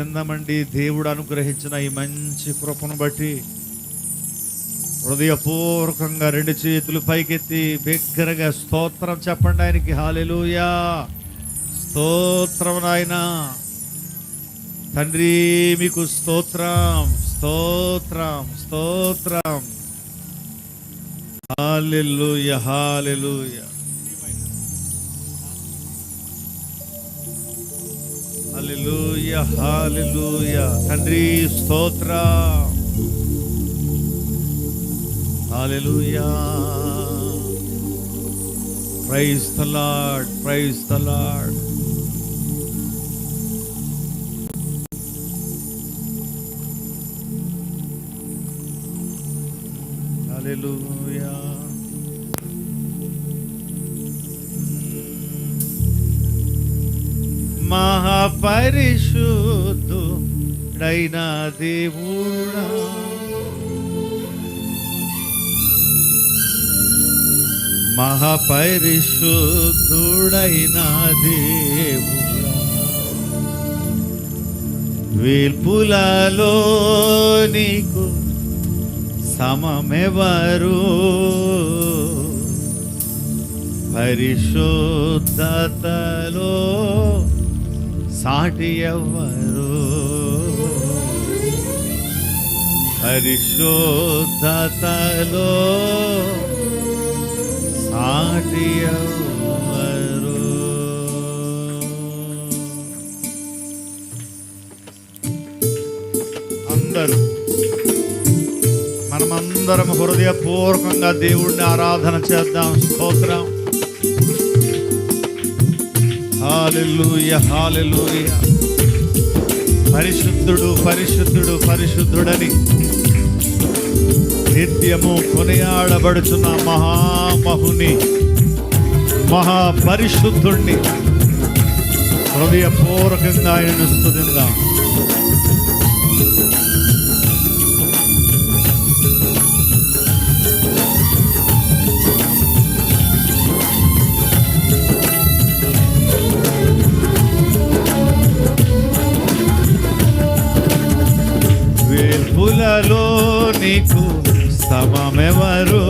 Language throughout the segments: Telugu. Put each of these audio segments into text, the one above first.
విందామండి దేవుడు అనుగ్రహించిన ఈ మంచి కృపను బట్టి హృదయపూర్వకంగా రెండు చేతులు పైకెత్తి బిగ్గరగా స్తోత్రం చెప్పండి ఆయనకి. హాలెలుయా స్తోత్రం నాయన. తండ్రి మీకు స్తోత్రం స్తోత్రం స్తోత్రం. హాలెలుయ హాలెలుయా హాలెలూయ హాలెలూయ తండ్రి స్తోత్ర hallelujah praise the Lord praise the Lord హల్లెలూయా మహాపరిశుద్ధుడైన దేవుడా. మహాపరిశుద్ధుడైన దేవుడా. వేల్పులలో నీకు సమమెవరు? పరిశుద్ధతలో సాటి ఎవ్వరు పరిశుద్ధతలో సాటి ఎవ్వరు అందరూ మనమందరం హృదయపూర్వకంగా దేవుణ్ణి ఆరాధన చేద్దాం స్తోత్రం. హాలెలూయ హాలెలూయ పరిశుద్ధుడు పరిశుద్ధుడు పరిశుద్ధుడని నిత్యము కొనియాడబడుచున్న మహామహుని మహాపరిశుద్ధుణ్ణి హృదయపూర్వకంగా ఆయన స్తుతిందాం వేల్పులలో నీకు సమమెవరు?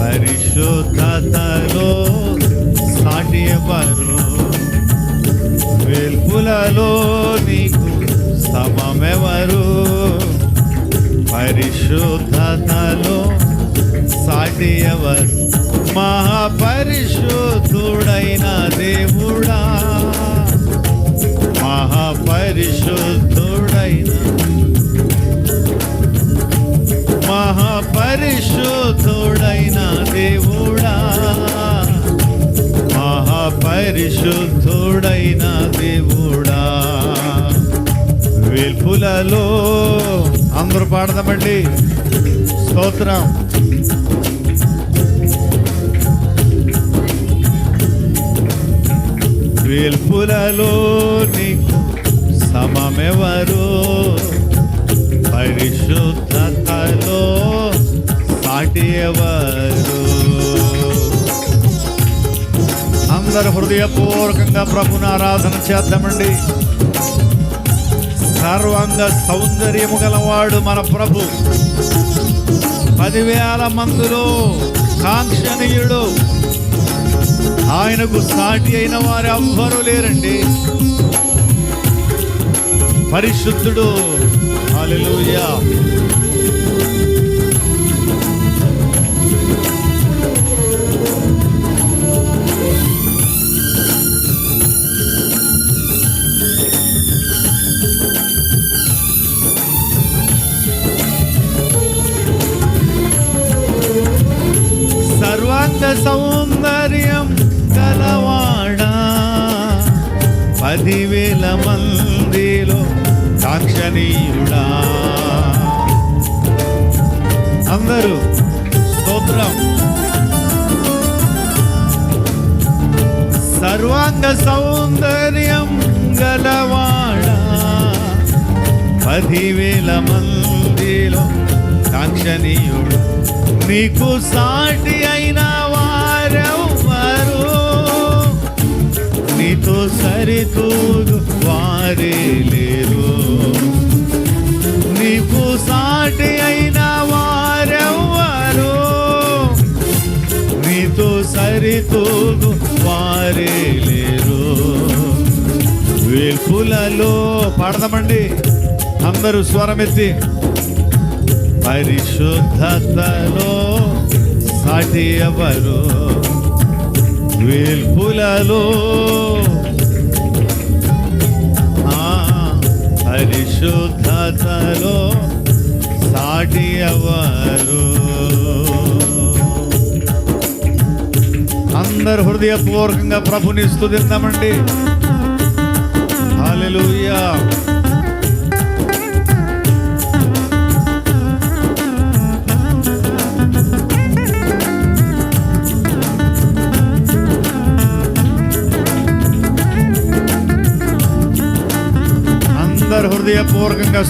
పరిశుద్ధతలో సాటి ఎవరు? వేల్పులలో నీకు సమమెవరు? పరిశుద్ధతలో సాటి ఎవరు? మహాపరిశుద్ధుడైన దేవుడా మహాపరిశుద్ధుడైన పరిశుద్ధుడైన దేవుడా. మహాపరిశుద్ధుడైన దేవుడా. వేల్పులలో అందరూ పాడదామండి స్తోత్రం. వేల్పులలో నీకు సమమెవరు? పరిశుద్ధతలో సాటి అందరు హృదయపూర్వకంగా ప్రభుని ఆరాధన చేద్దామండి. సర్వాంగ సౌందర్యము గలవాడు మన ప్రభు. పదివేల మందిలో కాంక్షణీయుడు ఆయనకు సాటి అయిన వారు ఎవ్వరూ లేరండి. పరిశుద్ధుడు. అలెలుయా అంత సౌందర్యం గలవాడా పదివేల మందిలో కాక్షణీయుడా అందరూ స్తోత్రం. సర్వాంగ సౌందర్యం గలవాడా. పదివేల మందిలో కాక్షణీయుడు నీకు సాటి అయినా వారెవ్వరు నీతో సరితూదు వారే లేరు. నీకు సాటి అయిన వారెవ్వరు? నీతో సరితూదు వారే లేరు. వేల్పులలో పాడదామండి. అందరూ స్వరమెత్తి. పరిశుద్ధతలో సాటి ఎవరు? వేల్పులలో ఆ, పరిశుద్ధతలో సాటి ఎవరు? అందరు హృదయపూర్వకంగా ప్రభుని స్థుతిద్దామండి హాలెలుయా అందరు హృదయపూర్వకంగా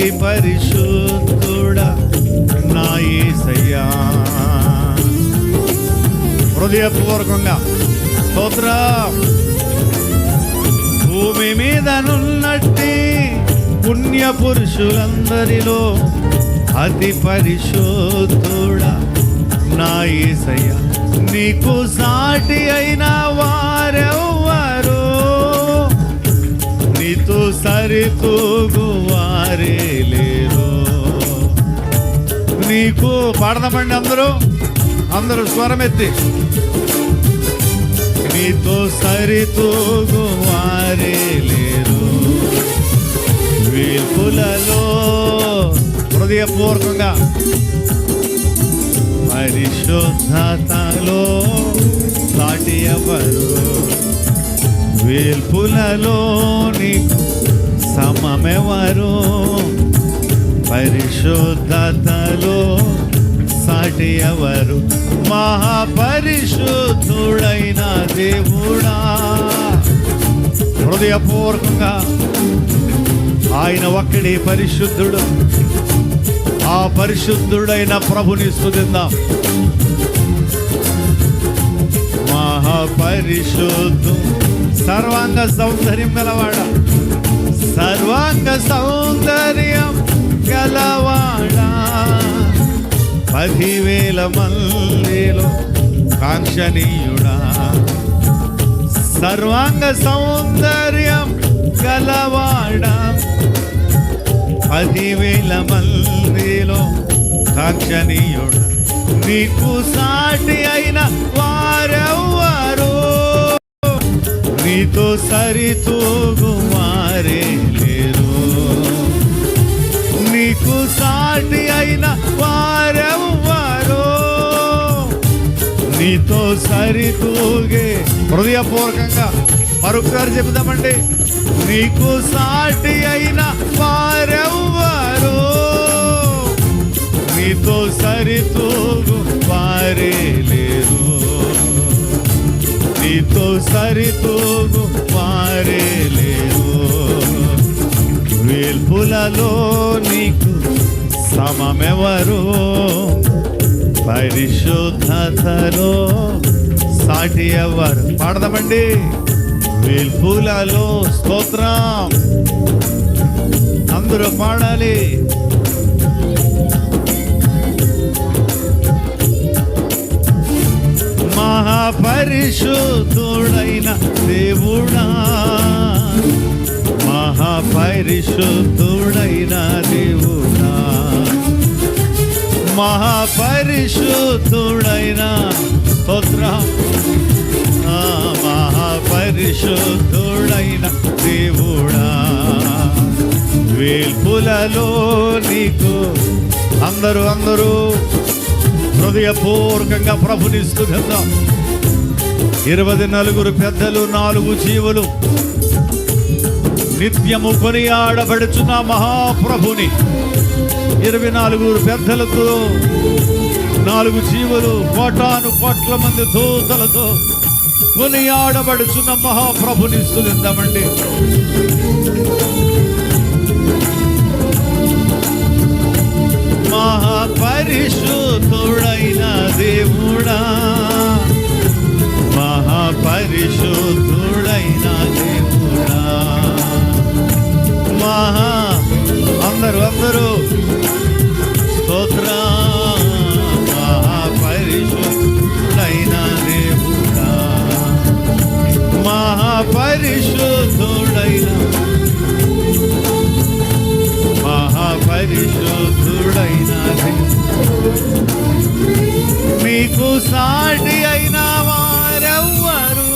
అతి పరిశుద్ధుడా నా ఏసయ్యా. హృదయపూర్వకంగా స్తోత్ర. భూమి మీదనున్నట్టి పుణ్య పురుషులందరిలో అతి పరిశుద్ధుడా నా ఏసయ్యా. నీకు సాటి అయిన వారెవ్వరు నీతో సరితూగువారే లేరు నీకు పాడదామండి అందరూ. అందరూ స్వరమెత్తి నీతో సరితూగువారే లేరు వీపులలో హృదయపూర్వకంగా పరిశుద్ధతలో సాటి ఎవరు? వేల్పులలో నీకు సమమెవరు? పరిశుద్ధతలో సాటి ఎవరు? మహాపరిశుద్ధుడైన దేవుడా. హృదయపూర్వకంగా ఆయన ఒక్కడే పరిశుద్ధుడు. ఆ పరిశుద్ధుడైన ప్రభుని స్తుతిద్దాం. మహాపరిశుద్ధుడు. సర్వాంగ సౌందర్యం గలవాడ. సర్వాంగ సౌందర్యం గలవాడ. పదివేల మల్లిలో కాంక్షణీయుడా సర్వాంగ సౌందర్యం గలవాడ. పదివేల మందిలో కాంక్షణీయుడు నీకు సాటి అయిన వా నీతో సరితూగు లేరు. నీకు సాటి అయిన వారెవ్వరు. నీతో సరితూగే హృదయపూర్వకంగా మరొకసారి చెబుదామండి. నీకు సాటి అయిన వారెవ్వరు. నీతో సరితూగు వారే లేరు నీతో సరితూగు వారే వేల్పులలో నీకు సమమెవరు? పరిశుద్ధతలో సాటి ఎవరు? పాడదామండి. వేల్పులలో స్తోత్రం. అందరూ పాడాలి. మహాపరిశుద్ధుడైన దేవుడా. మహాపరిశుద్ధుడైన దేవుడా. మహాపరిశుద్ధుడైన స్తోత్ర. మహాపరిశుద్ధుడైన దేవుడా. వేల్పులలో నీకు అందరూ అందరూ హృదయపూర్వకంగా ప్రభుని స్తుతిద్దాం ఇరవై నలుగురు పెద్దలు నాలుగు జీవులు. నిత్యము కొనియాడబడుచున్న మహాప్రభుని. ఇరవై నాలుగురు పెద్దలతో నాలుగు జీవులు కోటాను కోట్ల మంది దూతలతో కొనియాడబడుచున్న మహాప్రభుని స్థుతిద్దామండి. మహాపరిశుద్ధుడైన దేవుడా. మహాపరిశుద్ధుడైన దేవుడా. మహా అందరూ అందరూ. స్తోత్రా. మహాపరిశుద్ధుడైన దేవుడా. మహాపరిశుద్ధుడైన మహాపరిశుద్ధుడైన మీకు సాటి అయిన వారెవ్వరు?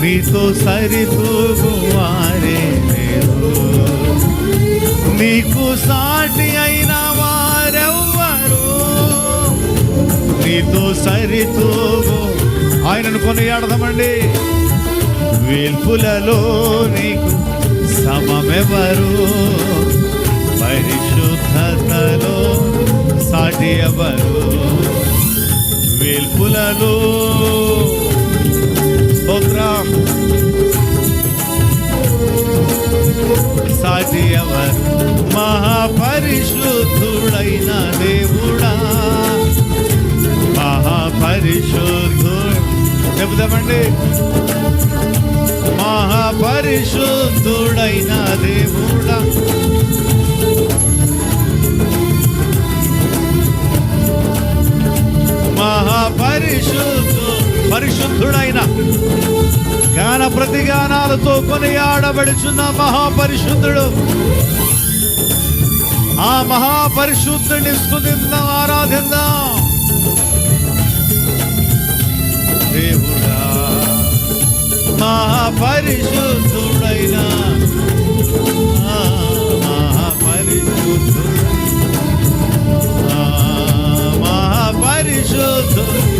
మీతో సరితూగు వారే లేరు మీకు సాటి అయిన వారెవ్వరు? మీతో సరితూగు ఆయనను కొనియాడదామండి వెల్పులలో నీకు సమమెవరు? పరిశుద్ధతలో సాటి ఎవరు వేల్పులలో స్తోత్రం. సాటి ఎవరు మహాపరిశుద్ధుడైన దేవుడా. మహాపరిశుద్ధుడు. చెబుదామండి. మహాపరిశుద్ధుడైన దేవుడా. పరిశుద్ధుడైన గాన ప్రతిగానాలతో కొనియాడబడుచున్న మహాపరిశుద్ధుడు. ఆ మహాపరిశుద్ధుడిని స్తుతిద్దాం ఆరాధిద్దాం. దేవుడా మహాపరిశుద్ధుడైన ఆ మహాపరిశుద్ధుడు.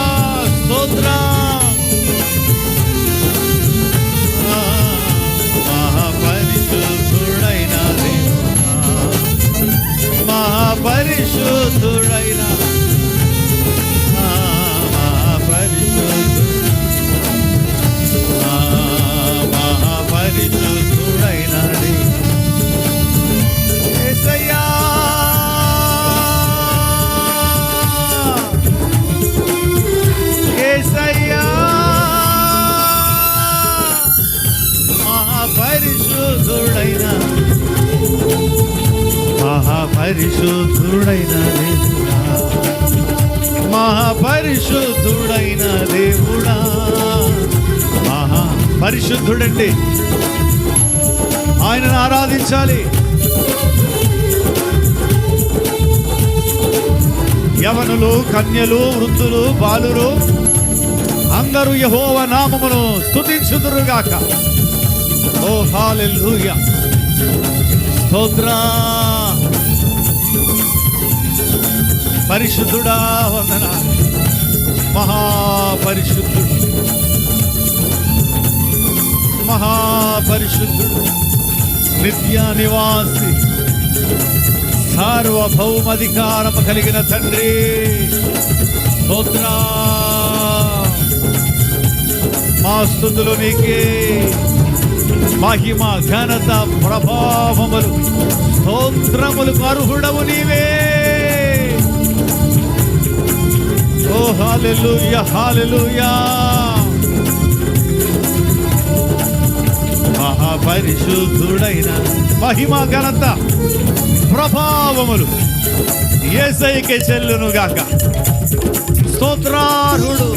పరిశుద్ధుడండి ఆయనను ఆరాధించాలి. యవనులు కన్యలు వృద్ధులు బాలురు అందరూ యహోవ నామమును స్థుతించుదురుగాక ఓ హాలెలూయా. స్తోత్రా. పరిశుద్ధుడా వందన మహాపరిశుద్ధుడు. మహాపరిశుద్ధుడు నిత్య నివాసి సార్వభౌమాధికారము కలిగిన తండ్రి స్తోత్ర. మా స్థుతులు నీకే. మహిమ ఘనత ప్రభావములు స్తోత్రములకు అర్హుడవు నీవే. ఓ హాలెలుయా హాలెలుయా పరిశుద్ధుడైన మహిమ ఘనత ప్రభావములు ఏసైకే చెల్లును గాక. స్తోత్రారుడు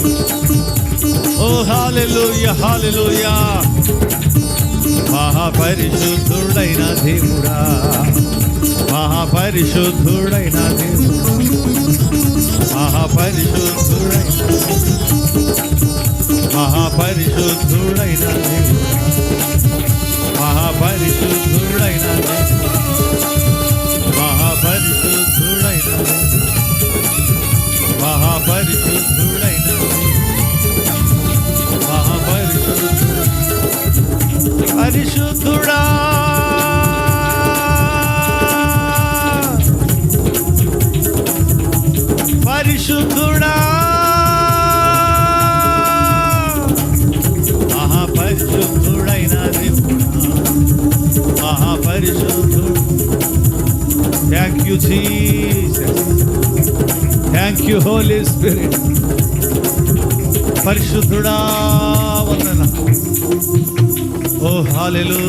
ఓ హాలెలుయ హాలెలుయ. మహాపరిశుద్ధుడైన దేవుడా. మహాపరిశుద్ధుడైన దేవుడా. మహాపరిశుద్ధుడైన మహాపరిశుద్ధుడైన దేవుడా. మహాపరిశుద్ధుడైన మహాపరిశుద్ధుడైన మహాపరిశుద్ధుడైన మహాపరిశుద్ధుడు పరిశుద్ధుడా you Jesus thank you Holy Spirit పరిశుద్ధుడా వందన. ఓ హాలెలు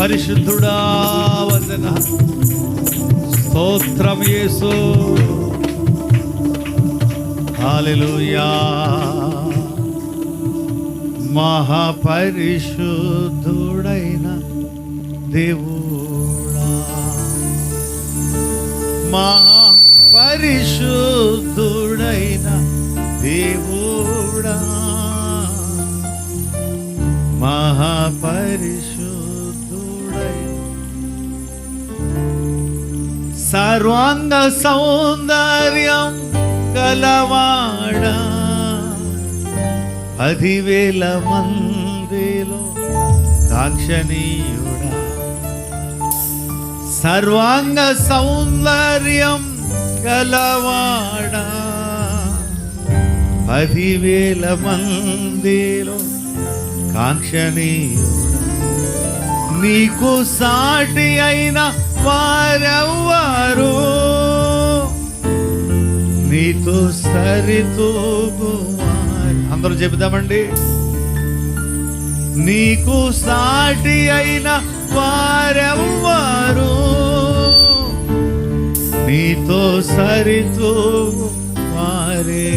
పరిశుద్ధుడా వందన. స్తోత్రం యేసు. హాలెలుయా మహాపరిశుద్ధుడైన దేవుడు. మహాపరిశుద్ధుడైన దేవుడా. మహాపరిశుద్ధుడైన. సర్వాంగ సౌందర్యం గలవాడా. పదివేల మందిలో దాక్షణీయుడా సర్వాంగ సౌందర్యం గలవాడా. పదివేల మందిలో కాంక్షణీయుడా. నీకు సాటి అయిన వారెవ్వరు నీతో సరితూగు అందరూ చెబుదామండి. నీకు సాటి అయిన వారెవ్వరు నీతో సరితో మారే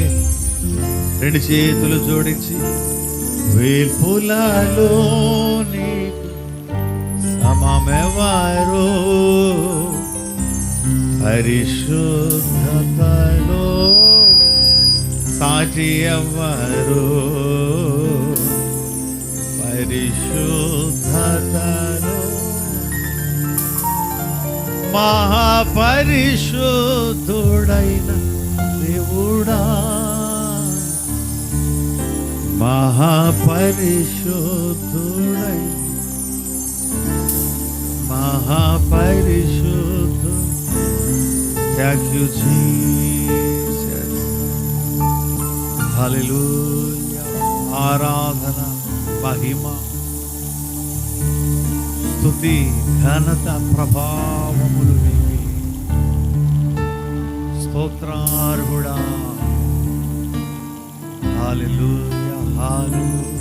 రెండు చేతులు జోడించి వేల్పులలో నీకు సమమెవరు. పరిశుద్ధతలో సాటి ఎవ్వరు పరిశుద్ధతలో మహాపరిశుద్ధుడైన దేవుడా మహాపరిశుద్ధుడైన మహాపరిశుద్ధు థ్యాంక్ యూ జీసస్ హల్లెలూయా ఆరాధన మహిమ స్థుతి ఘనత ప్రభావములు నీవి. స్తోత్రార్హుడా హాలెలూయా హాలెలూయా.